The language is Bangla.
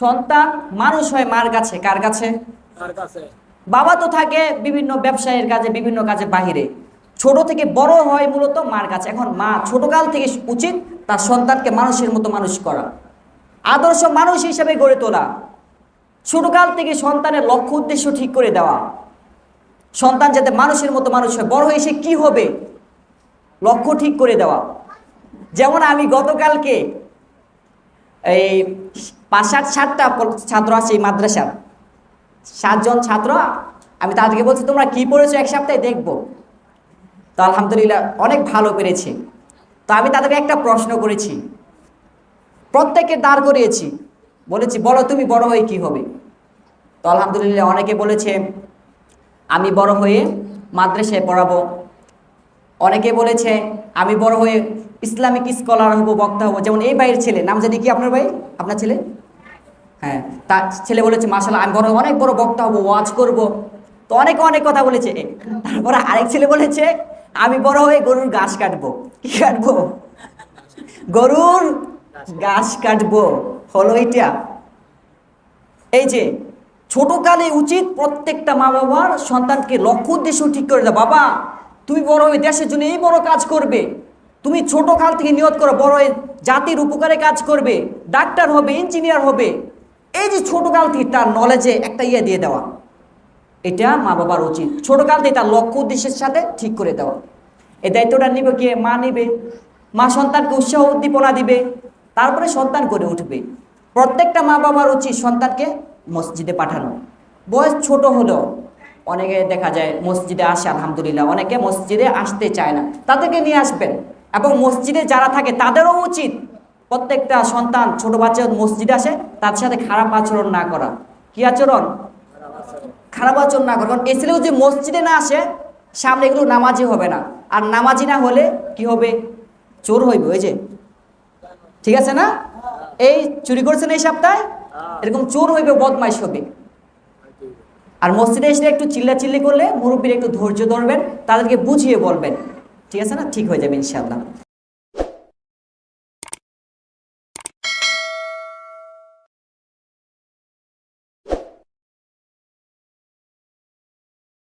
সন্তান মানুষ হয় মার কাছে কার কাছে? বাবা তো থাকে বিভিন্ন ব্যবসায়ের কাজে বিভিন্ন কাজে বাহিরে। ছোট থেকে বড় হয় মূলত মার কাছে। এখন মা ছোটকাল থেকে উচিত তার সন্তানকে মানুষের মতো মানুষ করা। আদর্শ মানুষ হিসেবে গড়ে তোলা। ছোটকাল থেকে সন্তানের লক্ষ্য উদ্দেশ্য ঠিক করে দেওয়া। সন্তান যাতে মানুষের মতো মানুষ হয় বড় হয়ে সে কি হবে? লক্ষ্য ঠিক করে দেওয়া। যেমন আমি গতকালকে এই পাঁচ সাত সাতটা ছাত্র আছে এই মাদ্রাসার। সাতজন ছাত্র, আমি তাদেরকে বলছি, তোমরা কি পড়েছো এক সপ্তাহে? দেখব। তো আলহামদুলিল্লাহ অনেক ভালো পেরেছে। তো আমি তাদেরকে একটা প্রশ্ন করেছি। প্রত্যেককে দাঁড় করিয়েছি। বলেছি, বলো তুমি বড় হয়ে কি হবে? তো আলহামদুলিল্লাহ অনেকে বলেছে, আমি বড় হয়ে মাদ্রাসায় পড়াবো। অনেকে বলেছে, আমি বড় হয়ে ইসলামিক স্কলার হব, বক্তা হব, যেমন এই ভাইয়ের ছেলে, নাম জানি কি আপনার ভাই? আপনার ছেলে? হ্যাঁ তার ছেলে বলেছে মাসাল্লাহ আমি বড়, অনেক বড় বক্তা হব, ওয়াজ করব। তো অনেকে অনেক কথা বলেছে। তারপরে আরেক ছেলে বলেছে, আমি বড় হয়ে গরুর ঘাস কাটবো। কি কাটবো? গরুর ঘাস কাটবো, হলো এটা এই যে, ছোটকালে উচিত প্রত্যেকটা মা বাবার সন্তানকে লক্ষ্য উদ্দেশ্য ঠিক করে দাও বাবা, তুমি বড় হয়ে দেশের জন্য এই বড় কাজ করবে। তুমি ছোট কাল থেকে নিয়ত করো, বড় জাতির উপকারে কাজ করবে, ডাক্তার হবে ইঞ্জিনিয়ার হবে। এই যে ছোট কাল থেকে তার নলেজে একটা ইয়ে দিয়ে দেওয়া, এটা মা বাবার উচিত। ছোট কাল থেকে তার লক্ষ্য উদ্দেশ্যের সাথে ঠিক করে দেওয়া। এই দায়িত্বটা নিবে কে? মা নিবে। মা সন্তানকে উৎসাহ, উদ্দীপনা দিবে। তারপরে সন্তান করে উঠবে। প্রত্যেকটা মা বাবার উচিত সন্তানকে মসজিদে পাঠানো। বয়স ছোট হলেও অনেকে দেখা যায় মসজিদে আসে, আলহামদুলিল্লাহ। অনেকে মসজিদে আসতে চায় না। তাদেরকে নিয়ে আসবেন। এবং মসজিদে যারা থাকে, তাদেরও উচিত প্রত্যেকটা সন্তান, ছোট বাচ্চা মসজিদে আসে, তার সাথে খারাপ আচরণ না করা। কি আচরণ? খারাপ আচরণ না করা। কারণ যে মসজিদে না আসে, সামনে এগুলো নামাজি হবে না। আর নামাজি না হলে কি হবে? চোর হইবে, ওই যে। ঠিক আছে না? এই চুরি করছেন এই সপ্তাহে? এরকম চোর হইবে, বদমাইশ হবে। আর মসজিদে এসে একটু চিল্লা চিল্লি করলে মুরব্বীর একটু ধৈর্য ধরবেন, তাদেরকে বুঝিয়ে বলবেন। ঠিক আছে না? ঠিক হয়ে যাবে ইনশাআল্লাহ।